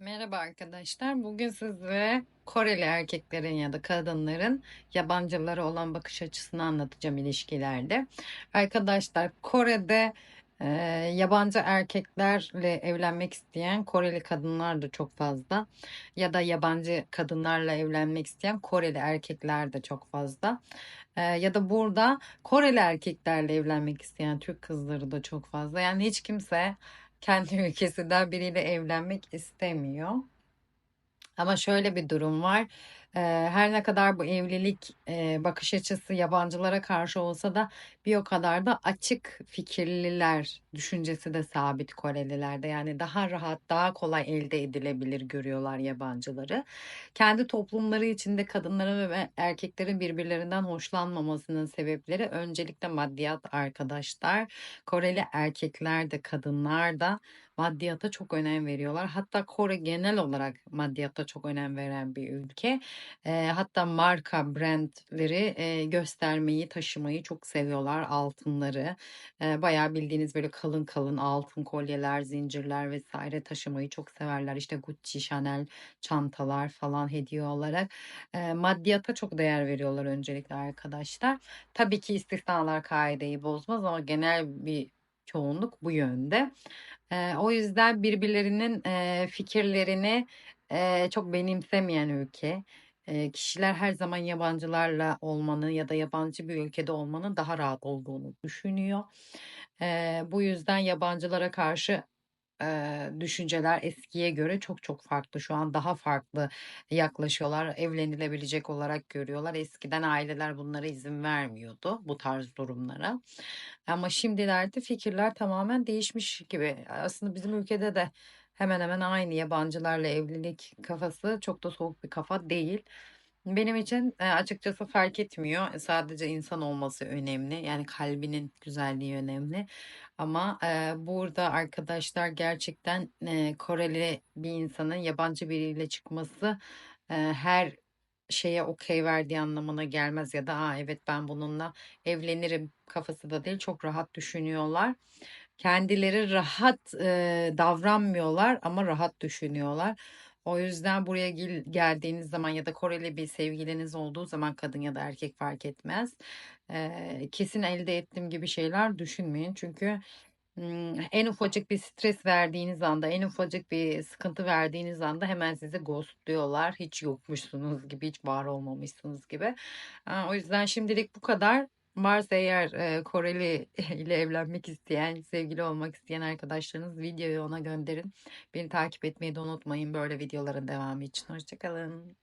Merhaba arkadaşlar. Bugün size Koreli erkeklerin ya da kadınların yabancılara olan bakış açısını anlatacağım ilişkilerde. Arkadaşlar Kore'de e, yabancı erkeklerle evlenmek isteyen Koreli kadınlar da çok fazla. Ya da yabancı kadınlarla evlenmek isteyen Koreli erkekler de çok fazla. E, ya da burada Koreli erkeklerle evlenmek isteyen Türk kızları da çok fazla. Yani hiç kimse kendi ülkesinden biriyle evlenmek istemiyor. Ama şöyle bir durum var. Her ne kadar bu evlilik bakış açısı yabancılara karşı olsa da bir o kadar da açık fikirliler düşüncesi de sabit Korelilerde. Yani daha rahat, daha kolay elde edilebilir görüyorlar yabancıları. Kendi toplumları içinde kadınların ve erkeklerin birbirlerinden hoşlanmamasının sebepleri öncelikle maddiyat arkadaşlar. Koreli erkekler de kadınlar da maddiyata çok önem veriyorlar. Hatta Kore genel olarak maddiyata çok önem veren bir ülke. Eee, hatta marka brandleri eee, göstermeyi, taşımayı çok seviyorlar. Altınları, eee, bayağı bildiğiniz böyle kalın kalın altın kolyeler, zincirler vesaire taşımayı çok severler. İşte Gucci, Chanel çantalar falan hediye olarak. Eee, maddiyata çok değer veriyorlar öncelikle arkadaşlar. Tabii ki istisnalar kaideyi bozmaz ama genel bir çoğunluk bu yönde. Eee, o yüzden birbirlerinin eee, fikirlerini eee, çok benimsemeyen ülke. Kişiler her zaman yabancılarla olmanın ya da yabancı bir ülkede olmanın daha rahat olduğunu düşünüyor. Bu yüzden yabancılara karşı düşünceler eskiye göre çok çok farklı. Şu an daha farklı yaklaşıyorlar. Evlenilebilecek olarak görüyorlar. Eskiden aileler bunlara izin vermiyordu bu tarz durumlara. Ama şimdilerde fikirler tamamen değişmiş gibi. Aslında bizim ülkede de hemen hemen aynı yabancılarla evlilik kafası çok da soğuk bir kafa değil. Benim için e, açıkçası fark etmiyor. Sadece insan olması önemli. Yani kalbinin güzelliği önemli. Ama e, burada arkadaşlar gerçekten e, Koreli bir insanın yabancı biriyle çıkması e, her şeye okey verdiği anlamına gelmez ya da Aa, evet ben bununla evlenirim kafası da değil çok rahat düşünüyorlar. Kendileri rahat e, davranmıyorlar ama rahat düşünüyorlar. O yüzden buraya gel- geldiğiniz zaman ya da Koreli bir sevgiliniz olduğu zaman kadın ya da erkek fark etmez. E, kesin elde ettiğim gibi şeyler düşünmeyin. Çünkü En ufacık bir stres verdiğiniz anda, en ufacık bir sıkıntı verdiğiniz anda hemen sizi ghostluyorlar. Hiç yokmuşsunuz gibi, hiç var olmamışsınız gibi. O yüzden şimdilik bu kadar. Varsa eğer e, Koreli ile evlenmek isteyen, sevgili olmak isteyen arkadaşlarınız videoyu ona gönderin. Beni takip etmeyi de unutmayın böyle videoların devamı için. Hoşçakalın.